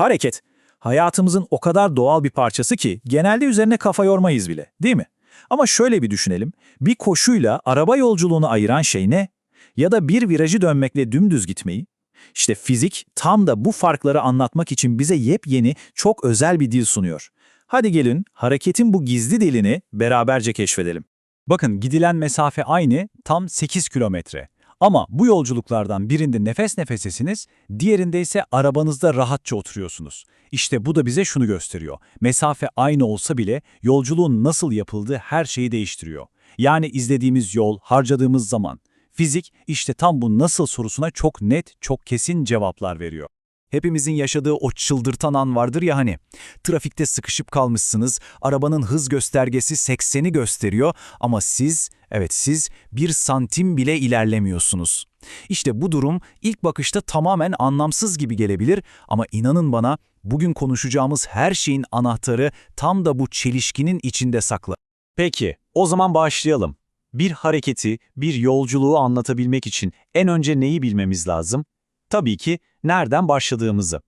Hareket, hayatımızın o kadar doğal bir parçası ki genelde üzerine kafa yormayız bile, değil mi? Ama şöyle bir düşünelim, bir koşuyla araba yolculuğunu ayıran şey ne? Ya da bir virajı dönmekle dümdüz gitmeyi? İşte fizik tam da bu farkları anlatmak için bize yepyeni, çok özel bir dil sunuyor. Hadi gelin hareketin bu gizli dilini beraberce keşfedelim. Bakın gidilen mesafe aynı, tam 8 kilometre. Ama bu yolculuklardan birinde nefes nefesesiniz, diğerinde ise arabanızda rahatça oturuyorsunuz. İşte bu da bize şunu gösteriyor. Mesafe aynı olsa bile yolculuğun nasıl yapıldığı her şeyi değiştiriyor. Yani izlediğimiz yol, harcadığımız zaman. Fizik işte tam bu nasıl sorusuna çok net, çok kesin cevaplar veriyor. Hepimizin yaşadığı o çıldırtan an vardır ya hani. Trafikte sıkışıp kalmışsınız, arabanın hız göstergesi 80'i gösteriyor ama siz, evet siz bir santim bile ilerlemiyorsunuz. İşte bu durum ilk bakışta tamamen anlamsız gibi gelebilir ama inanın bana bugün konuşacağımız her şeyin anahtarı tam da bu çelişkinin içinde saklı. Peki, o zaman başlayalım. Bir hareketi, bir yolculuğu anlatabilmek için en önce neyi bilmemiz lazım? Tabii ki nereden başladığımızı.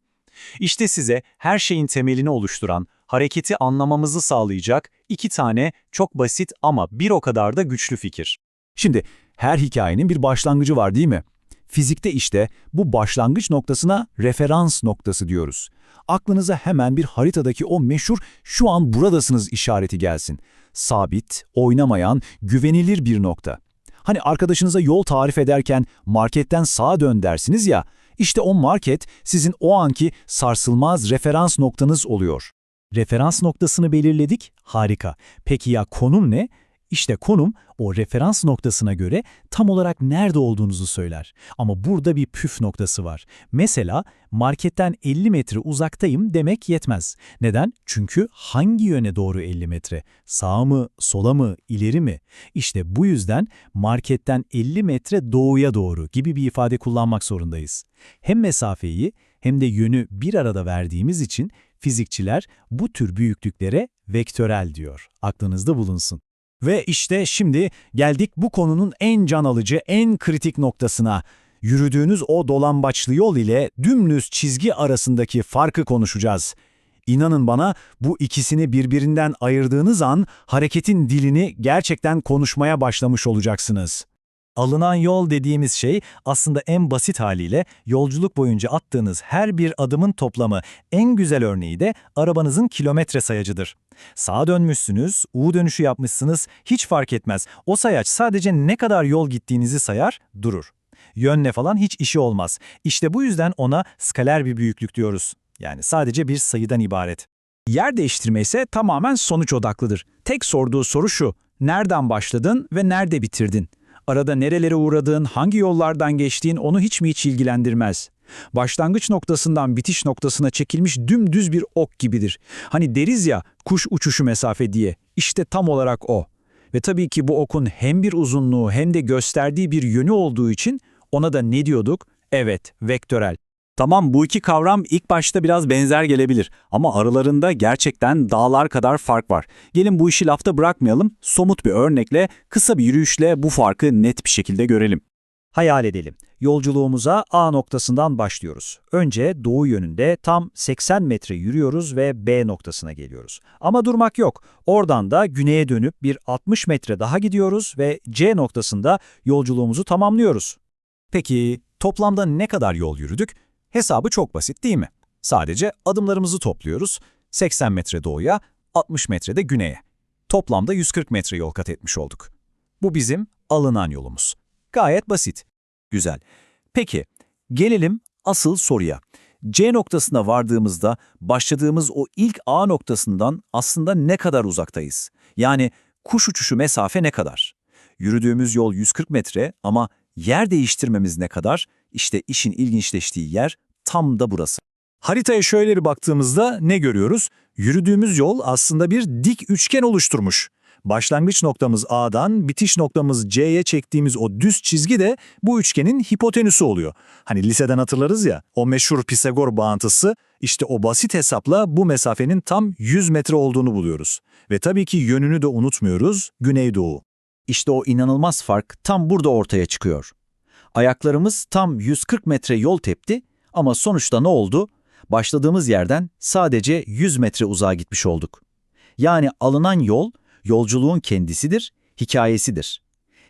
İşte size her şeyin temelini oluşturan, hareketi anlamamızı sağlayacak iki tane çok basit ama bir o kadar da güçlü fikir. Şimdi her hikayenin bir başlangıcı var değil mi? Fizikte işte bu başlangıç noktasına referans noktası diyoruz. Aklınıza hemen bir haritadaki o meşhur şu an buradasınız işareti gelsin. Sabit, oynamayan, güvenilir bir nokta. Hani arkadaşınıza yol tarif ederken marketten sağa dön dersiniz ya, işte o market sizin o anki sarsılmaz referans noktanız oluyor. Referans noktasını belirledik, harika. Peki ya konum ne? İşte konum o referans noktasına göre tam olarak nerede olduğunuzu söyler. Ama burada bir püf noktası var. Mesela marketten 50 metre uzaktayım demek yetmez. Neden? Çünkü hangi yöne doğru 50 metre? Sağa mı, sola mı, ileri mi? İşte bu yüzden marketten 50 metre doğuya doğru gibi bir ifade kullanmak zorundayız. Hem mesafeyi hem de yönü bir arada verdiğimiz için fizikçiler bu tür büyüklüklere vektörel diyor. Aklınızda bulunsun. Ve işte şimdi geldik bu konunun en can alıcı, en kritik noktasına. Yürüdüğünüz o dolambaçlı yol ile dümdüz çizgi arasındaki farkı konuşacağız. İnanın bana bu ikisini birbirinden ayırdığınız an hareketin dilini gerçekten konuşmaya başlamış olacaksınız. Alınan yol dediğimiz şey aslında en basit haliyle yolculuk boyunca attığınız her bir adımın toplamı. En güzel örneği de arabanızın kilometre sayacıdır. Sağa dönmüşsünüz, U dönüşü yapmışsınız, hiç fark etmez. O sayaç sadece ne kadar yol gittiğinizi sayar, durur. Yönle falan hiç işi olmaz. İşte bu yüzden ona skaler bir büyüklük diyoruz. Yani sadece bir sayıdan ibaret. Yer değiştirme ise tamamen sonuç odaklıdır. Tek sorduğu soru şu, nereden başladın ve nerede bitirdin? Arada nerelere uğradığın, hangi yollardan geçtiğin onu hiç mi hiç ilgilendirmez. Başlangıç noktasından bitiş noktasına çekilmiş dümdüz bir ok gibidir. Hani deriz ya kuş uçuşu mesafe diye. İşte tam olarak o. Ve tabii ki bu okun hem bir uzunluğu hem de gösterdiği bir yönü olduğu için ona da ne diyorduk? Evet, vektörel. Tamam bu iki kavram ilk başta biraz benzer gelebilir ama aralarında gerçekten dağlar kadar fark var. Gelin bu işi lafta bırakmayalım, somut bir örnekle, kısa bir yürüyüşle bu farkı net bir şekilde görelim. Hayal edelim. Yolculuğumuza A noktasından başlıyoruz. Önce doğu yönünde tam 80 metre yürüyoruz ve B noktasına geliyoruz. Ama durmak yok. Oradan da güneye dönüp bir 60 metre daha gidiyoruz ve C noktasında yolculuğumuzu tamamlıyoruz. Peki toplamda ne kadar yol yürüdük? Hesabı çok basit değil mi? Sadece adımlarımızı topluyoruz. 80 metre doğuya, 60 metre de güneye. Toplamda 140 metre yol kat etmiş olduk. Bu bizim alınan yolumuz. Gayet basit. Güzel. Peki, gelelim asıl soruya. C noktasına vardığımızda başladığımız o ilk A noktasından aslında ne kadar uzaktayız? Yani kuş uçuşu mesafe ne kadar? Yürüdüğümüz yol 140 metre ama yer değiştirmemiz ne kadar? İşte işin ilginçleştiği yer tam da burası. Haritaya şöyle bir baktığımızda ne görüyoruz? Yürüdüğümüz yol aslında bir dik üçgen oluşturmuş. Başlangıç noktamız A'dan, bitiş noktamız C'ye çektiğimiz o düz çizgi de bu üçgenin hipotenüsü oluyor. Hani liseden hatırlarız ya, o meşhur Pisagor bağıntısı, işte o basit hesapla bu mesafenin tam 100 metre olduğunu buluyoruz. Ve tabii ki yönünü de unutmuyoruz, güneydoğu. İşte o inanılmaz fark tam burada ortaya çıkıyor. Ayaklarımız tam 140 metre yol tepti ama sonuçta ne oldu? Başladığımız yerden sadece 100 metre uzağa gitmiş olduk. Yani alınan yol, yolculuğun kendisidir, hikayesidir.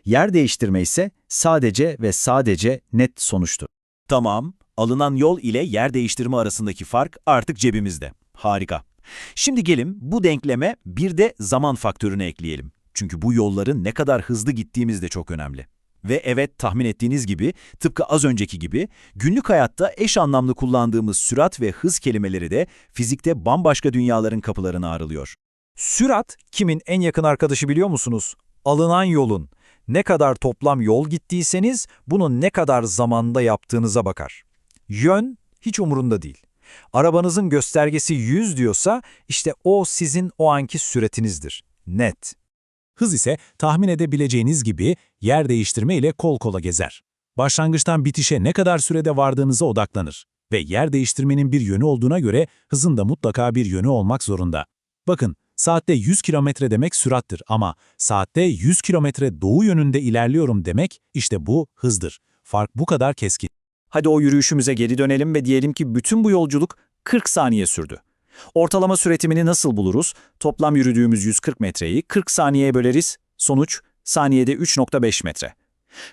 Yer değiştirme ise sadece ve sadece net sonuçtur. Tamam, alınan yol ile yer değiştirme arasındaki fark artık cebimizde. Harika. Şimdi gelin bu denkleme bir de zaman faktörünü ekleyelim. Çünkü bu yolların ne kadar hızlı gittiğimiz de çok önemli. Ve evet tahmin ettiğiniz gibi, tıpkı az önceki gibi, günlük hayatta eş anlamlı kullandığımız sürat ve hız kelimeleri de fizikte bambaşka dünyaların kapılarını aralıyor. Sürat kimin en yakın arkadaşı biliyor musunuz? Alınan yolun. Ne kadar toplam yol gittiyseniz bunu ne kadar zamanda yaptığınıza bakar. Yön hiç umurunda değil. Arabanızın göstergesi 100 diyorsa işte o sizin o anki süretinizdir. Net. Hız ise tahmin edebileceğiniz gibi yer değiştirme ile kol kola gezer. Başlangıçtan bitişe ne kadar sürede vardığınıza odaklanır. Ve yer değiştirmenin bir yönü olduğuna göre hızın da mutlaka bir yönü olmak zorunda. Bakın, saatte 100 kilometre demek sürattir ama saatte 100 kilometre doğu yönünde ilerliyorum demek işte bu hızdır. Fark bu kadar keskin. Hadi o yürüyüşümüze geri dönelim ve diyelim ki bütün bu yolculuk 40 saniye sürdü. Ortalama süretimini nasıl buluruz? Toplam yürüdüğümüz 140 metreyi 40 saniyeye böleriz. Sonuç saniyede 3.5 metre.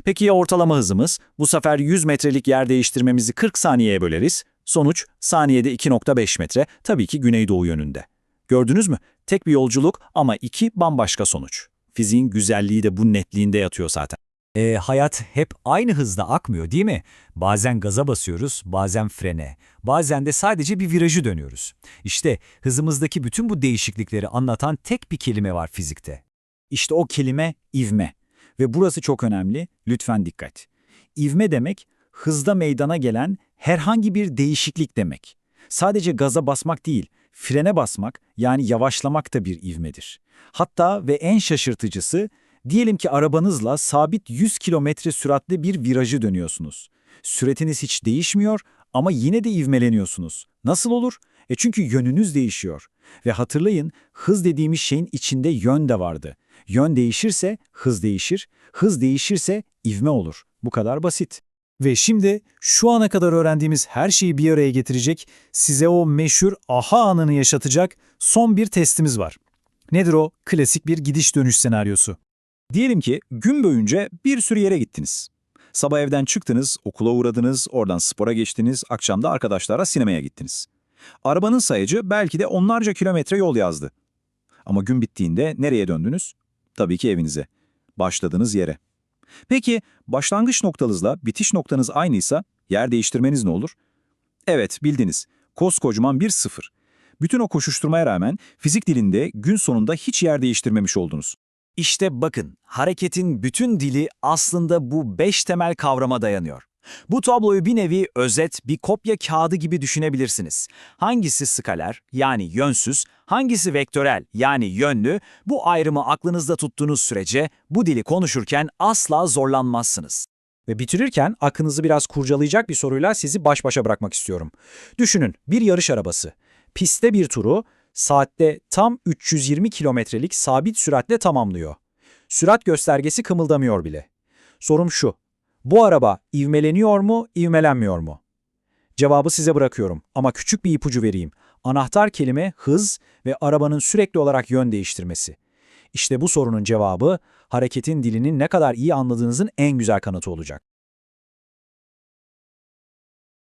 Peki ya ortalama hızımız? Bu sefer 100 metrelik yer değiştirmemizi 40 saniyeye böleriz. Sonuç saniyede 2.5 metre. Tabii ki güneydoğu yönünde. Gördünüz mü? Tek bir yolculuk ama iki bambaşka sonuç. Fiziğin güzelliği de bu netliğinde yatıyor zaten. E, hayat hep aynı hızda akmıyor değil mi? Bazen gaza basıyoruz, bazen frene, bazen de sadece bir virajı dönüyoruz. İşte hızımızdaki bütün bu değişiklikleri anlatan tek bir kelime var fizikte. İşte o kelime ivme. Ve burası çok önemli, lütfen dikkat. İvme demek, hızda meydana gelen herhangi bir değişiklik demek. Sadece gaza basmak değil, frene basmak yani yavaşlamak da bir ivmedir. Hatta ve en şaşırtıcısı, diyelim ki arabanızla sabit 100 kilometre süratle bir virajı dönüyorsunuz. Süretiniz hiç değişmiyor ama yine de ivmeleniyorsunuz. Nasıl olur? E çünkü yönünüz değişiyor. Ve hatırlayın, hız dediğimiz şeyin içinde yön de vardı. Yön değişirse hız değişir, hız değişirse ivme olur. Bu kadar basit. Ve şimdi şu ana kadar öğrendiğimiz her şeyi bir araya getirecek, size o meşhur aha anını yaşatacak son bir testimiz var. Nedir o? Klasik bir gidiş dönüş senaryosu. Diyelim ki gün boyunca bir sürü yere gittiniz. Sabah evden çıktınız, okula uğradınız, oradan spora geçtiniz, akşamda arkadaşlara sinemaya gittiniz. Arabanın sayacı belki de onlarca kilometre yol yazdı. Ama gün bittiğinde nereye döndünüz? Tabii ki evinize. Başladığınız yere. Peki başlangıç noktanızla bitiş noktanız aynıysa yer değiştirmeniz ne olur? Evet bildiniz. Koskocaman bir sıfır. Bütün o koşuşturmaya rağmen fizik dilinde gün sonunda hiç yer değiştirmemiş oldunuz. İşte bakın, hareketin bütün dili aslında bu beş temel kavrama dayanıyor. Bu tabloyu bir nevi özet, bir kopya kağıdı gibi düşünebilirsiniz. Hangisi skaler, yani yönsüz, hangisi vektörel, yani yönlü, bu ayrımı aklınızda tuttuğunuz sürece bu dili konuşurken asla zorlanmazsınız. Ve bitirirken aklınızı biraz kurcalayacak bir soruyla sizi baş başa bırakmak istiyorum. Düşünün bir yarış arabası. Pistte bir turu saatte tam 320 kilometrelik sabit süratle tamamlıyor. Sürat göstergesi kımıldamıyor bile. Sorum şu, bu araba ivmeleniyor mu, ivmelenmiyor mu? Cevabı size bırakıyorum ama küçük bir ipucu vereyim. Anahtar kelime hız ve arabanın sürekli olarak yön değiştirmesi. İşte bu sorunun cevabı hareketin dilinin ne kadar iyi anladığınızın en güzel kanıtı olacak.